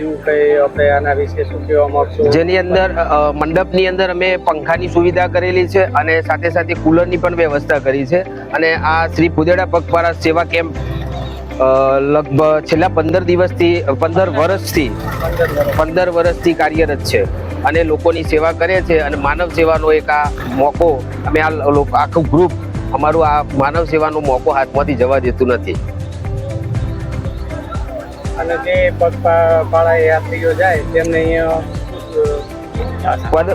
બીજું કઈ આપણે આના વિશે શું કહેવા માંગશો? જેની અંદર મંડપની અંદર અમે પંખાની સુવિધા કરેલી છે અને સાથે સાથે કુલરની પણ વ્યવસ્થા કરી છે. અને આ શ્રી પુદેડા પગપાળા સેવા કેમ્પ લગભગ છેલ્લા પંદર દિવસથી, પંદર વર્ષથી પંદર વર્ષથી કાર્યરત છે. અને લોકોની સેવા કરે છે અને માનવ સેવાનો એક આ મોકો, અમે આ આખું ગ્રુપ અમારું આ માનવ સેવાનો મોકો હાથમાંથી જવા દેતું નથી. અને જે પગપાળા યાત્રીઓ જાય તેમને અહીંયા પદ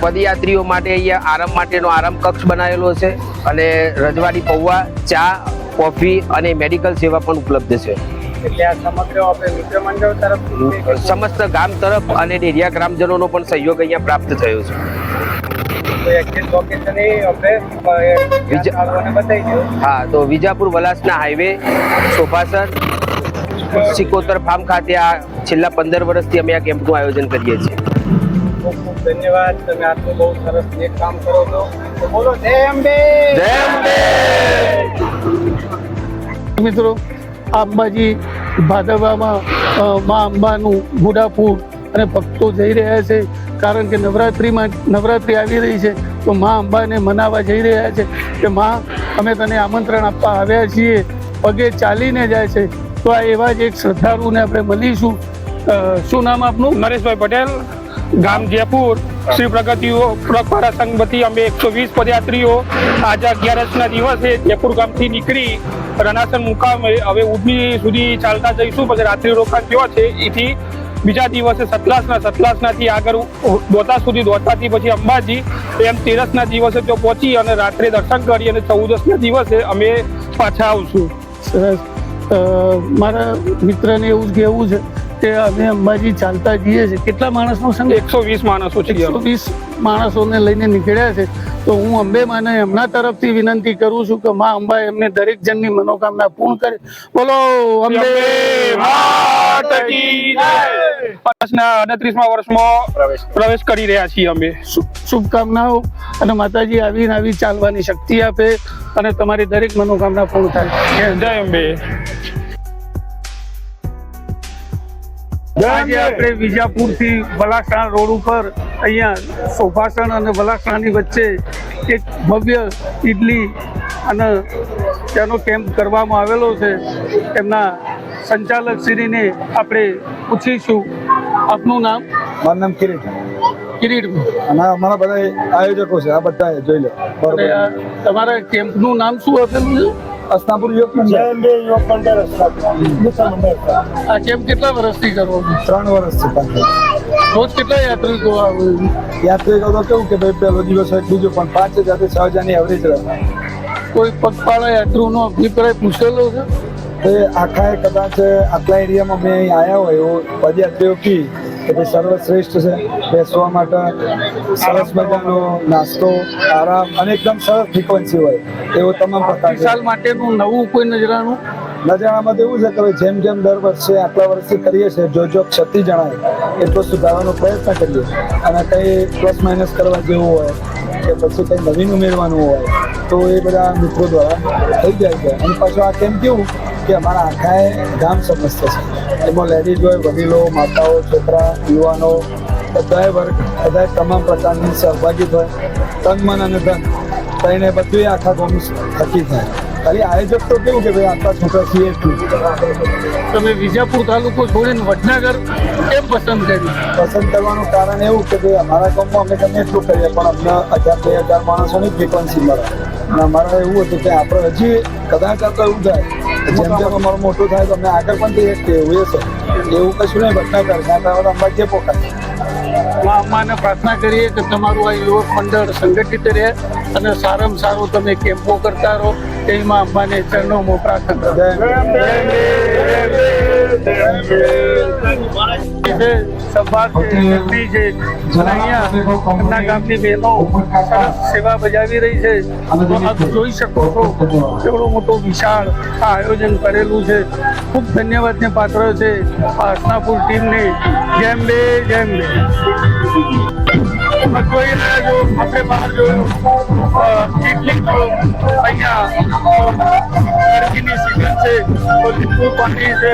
પદયાત્રીઓ માટે અહીંયા આરામ માટેનો આરામ કક્ષ બનાવેલો છે અને રજવાડી પૌવા ચા કોફી અને મેડિકલ સેવા પણ ઉપલબ્ધ છે. એટલે આ સમગ્ર આપણે મિત્ર મંડળ તરફથી સમસ્ત ગામ તરફ અને ડેરિયા ગ્રામજનોનો પણ સહયોગ અહીંયા પ્રાપ્ત થયો છે. હા તો વિજાપુર વલાસના હાઈવે સોફાસર સિકોતર ફાર્મ ખાતે આ છેલ્લા પંદર વર્ષથી અમે આ કેમ્પનું આયોજન કરીએ છીએ. ખૂબ ખૂબ ધન્યવાદ. તમે આટલું બહુ સરસ એક કામ કરો છો. તો બોલો જય અંબે! જય અંબે! મિત્રો આ અંબાજી ભાદરવામાં મા અંબાનું ગુડાપુર અને ભક્તો જઈ રહ્યા છે. કારણ કે નવરાત્રિમાં નવરાત્રિ આવી રહી છે તો મા અંબાને મનાવવા જઈ રહ્યા છે. કે મા અમે તને આમંત્રણ આપવા આવ્યા છીએ. પગે ચાલીને જાય છે. તો આ એવા જ એક શ્રદ્ધાળુને આપણે મળીશું. શું નામ આપનું? નરેશભાઈ પટેલ ગામ જયપુર. શ્રી પ્રગતિઓ પ્રગપારા સંઘ વતી અમે એકસો વીસ પદયાત્રીઓ આજે અગિયારસના દિવસે જયપુર ગામથી નીકળી રણાસન મુકામે હવે ઉડની સુધી ચાલતા જઈશું. પછી રાત્રિ રોકાણ થયો છે. એથી બીજા દિવસે સતલાસના સતલાસનાથી આગળ દોતા સુધી દોતાથી પછી અંબાજી એમ તેરસના દિવસે તો પહોંચી અને રાત્રે દર્શન કરી અને ચૌદસના દિવસે અમે પાછા આવશું. સરસ. મારા મિત્રને એવું જ કહેવું છે કે અમે અંબાજી ચાલતા જઈએ છીએ. કેટલા માણસનો સંઘ? એકસો વીસ માણસો છે એકસો વીસ માણસોને લઈને નીકળ્યા છે. તો હું અંબે માને એમના તરફથી વિનંતી કરું છું કે મા અંબા એમને દરેક જણની મનોકામના પૂર્ણ કરે. બોલો અંબે કી અડત્રીસમાં વર્ષમાં પ્રવેશ કરી. રહ્યા છીએ અમે. શુભકામનાઓ અને માતાજી આવીને આવી ચાલવાની શક્તિ આપે અને તમારી દરેક મનોકામના પૂર્ણ થાય. જય અંબે. આજે આપણે વિજાપુરથી વલાસણા રોડ ઉપર અહીંયા સોફાસણ અને વલાસણાની વચ્ચે એક ભવ્ય ઈડલી અને તેનો કેમ્પ કરવામાં આવેલો છે. એમના સંચાલક શ્રીને આપણે પૂછીશું આપનું નામ? મારું નામ કિરીટ. કિરીટ. અને અમારા બધા આયોજકો છે આ બધા જોઈ લો. બરોબર તમારા કેમ્પનું નામ શું આપેલું છે અસ્તાપુર યોગ મંડળ આ કેમ્પ કેટલા વર્ષથી કરો છો? ત્રણ વર્ષથી પાછળ. રોજ કેટલા યાત્રિકો આવે? યાત્રિકો તો કેવું કે ભાઈ પહેલો દિવસ હોય બીજો પણ પાંચ હજારથી છ હજારની એવરેજ રહે. કોઈ પગપાળા યાત્રુનો અભિપ્રાય પૂછેલો છે? તો આખા કદાચ આટલા એરિયામાં મેં અહીં આવ્યા હોય એવો પદયાત્રીઓ કી કે ભાઈ સર્વશ્રેષ્ઠ છે બેસવા માટે સરસ મજાનો નાસ્તો આરામ અને એકદમ સરસ ફ્રીક્વન્સી હોય એવો તમામ પ્રકાર વિશાલ માટેનું નવું કોઈ નજરાનું નજારામાં તો એવું છે કે જેમ જેમ દર વર્ષે આટલા વર્ષથી કરીએ છીએ જો જો ક્ષતિ જણાય એટલો સુધારવાનો પ્રયત્ન કરીએ. અને કંઈ પ્લસ માઇનસ કરવા જેવું હોય કે પછી કંઈ નવીન ઉમેરવાનું હોય તો એ બધા મિત્રો દ્વારા થઈ જાય છે. અને પાછું આ કેમ કેવું? કે અમારા આખા ગામ સમસ્ત છે. એમાં લેડીઝ હોય વડીલો માતાઓ છોકરા યુવાનો બધાએ વર્ગ બધાએ તમામ પ્રકારની સહભાગી હોય તન મન અને ધન કહીને બધું આખા ગામ થકી થાય. ખાલી આયોજક તો કેવું કે ભાઈ આટલા છોકરા છીએ એટલું તમે વિજાપુર તાલુકો છોડીને વડનગર કેમ પસંદ કર્યું? પસંદ કરવાનું કારણ એવું કે ભાઈ અમારા ગામમાં અમે ગમે એટલું કરીએ પણ અમને હજાર બે હજાર માણસોની ફ્રિકવન્સી મળે. અને અમારે એવું હતું કે આપણે હજી કદાચ આ એવું થાય જેમ જેમ અમારું મોટું થાય તો અમે આગળ પણ જઈએ કેવું એ છે. એવું કશું નહીં વડનગર કરતા તો અંબાજી પોકાય અમાને અમ્માને પ્રાર્થના કરીએ કે તમારું આ યુવક મંડળ સંગઠિત રહે અને સારામાં સારું તમે કેમ્પો કરતા રહો. એમાં અંબાને ચરણોમાં પ્રાર્થના સભા છે છે. અહીંયા એમના ગામની બહેનો સરસ સેવા બજાવી રહી છે. આપ જોઈ શકો છો એવડો મોટો વિશાળ આ આયોજન કરેલું છે. ખૂબ ધન્યવાદને પાત્ર છે. આ હસનાપુર ટીમને. જેમ બે જેમ બે તમે જો આપણે બહાર જોયું કેટલીક અહીંયા ગરમીની સિઝન છે લીંબુ પાણી છે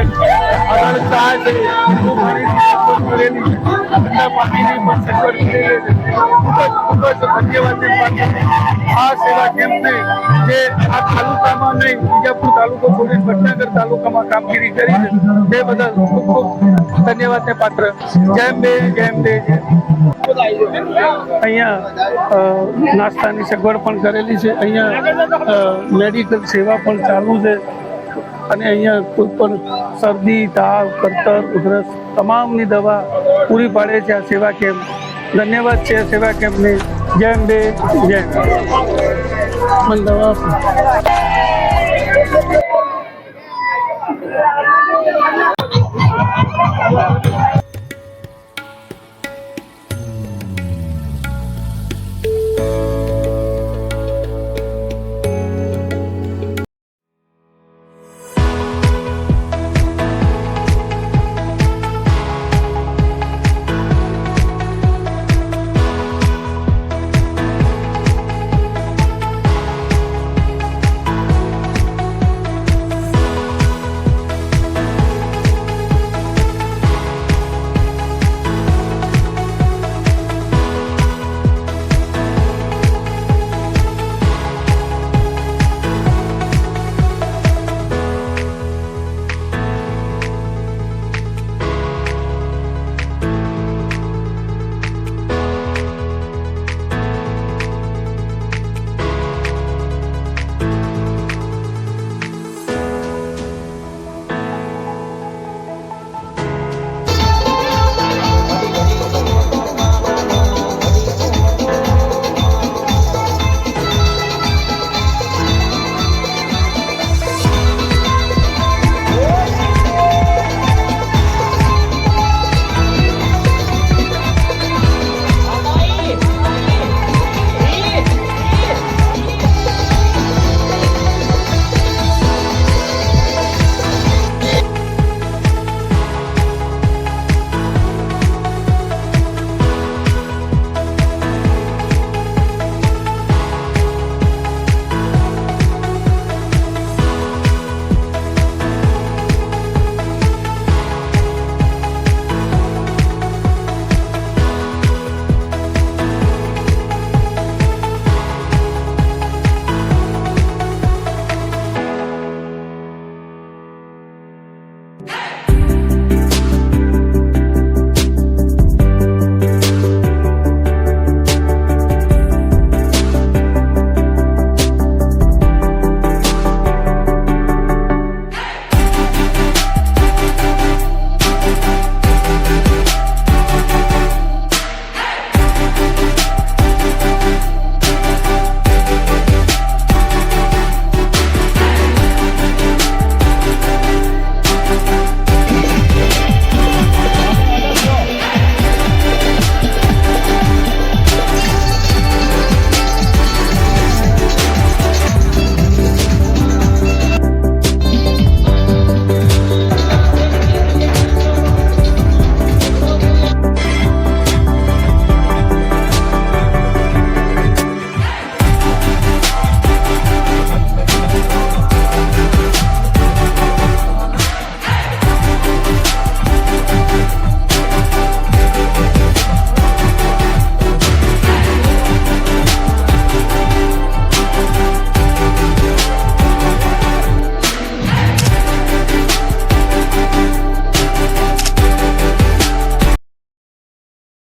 આગળ ચા છે મીઠું પાણીની ઠંડા પાણીની પણ સગવડ ખૂબ જ ખૂબ જ ધન્યવાદ પાણી. આ સેવા કેમ્પને જે આ તાલુકામાં નહીં, વિજાપુર તાલુકો, પોલીસ ભટનાગર તાલુકામાં કામગીરી કરી છે. તે બદલ ખૂબ ખૂબ ધન્યવાદને પાત્ર. જય બે જય બે અહીંયા નાસ્તાની સગવડ પણ કરેલી છે. અહીંયા મેડિકલ સેવા પણ ચાલુ છે. અને અહીંયા કોઈ પણ શરદી, તાવ કરતર ઉધરસ, તમામની દવા પૂરી પાડે છે આ સેવા કેમ્પ. ધન્યવાદ છે સેવા કેમ્પને. Jambe, jambe. Mantap.